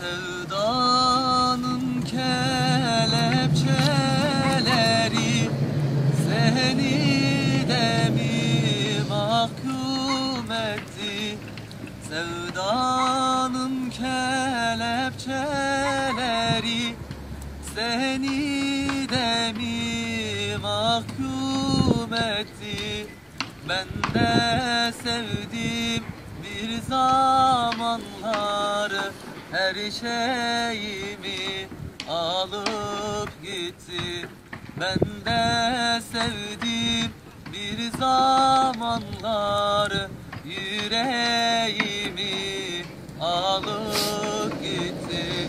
Sevdanın kelepçeleri seni de mi mahkum etti? Sevdanın kelepçeleri seni de mi mahkum etti? Ben de sevdim bir zamanlar her şeyimi alıp gitti. Ben de sevdim bir zamanlar yüreğimi alıp gitti.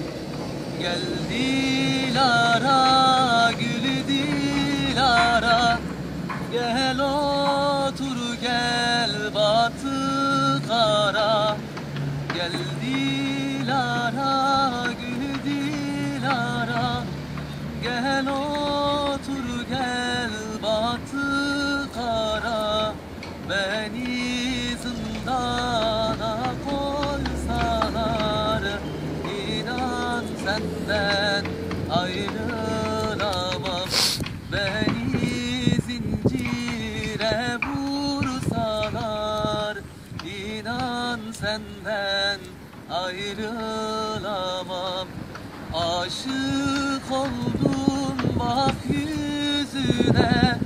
Gel Dilara, gül Dilara Gel otur gel batı kara Gel Dilara, gül Dilara. Gel otur gel batı kara. Beni zindana koysalar İnan senden ayrılamam. Beni zincire vursalar İnan senden ayrılamam. Aşık oldum bak yüzüne.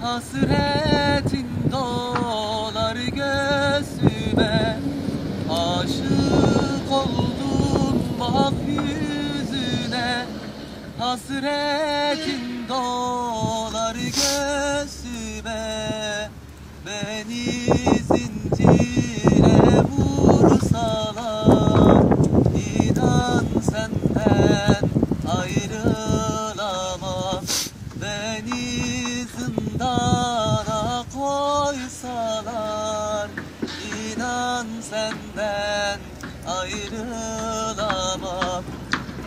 Hasretin dolar gözüme Aşık oldum bak yüzüne. Hasretin dolar gözüme Beni zincire ayrılamam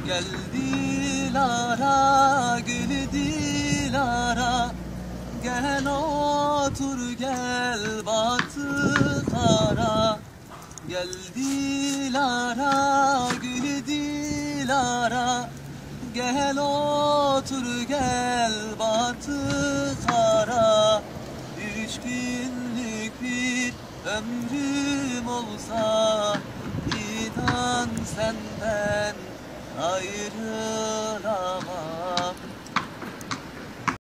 Gel Dilara, gül Dilara Gel otur gel batı kara Gel Dilara, gül Dilara Gel otur gel batı kara Üç günlük bir ömrüm olsa senden ayrılamam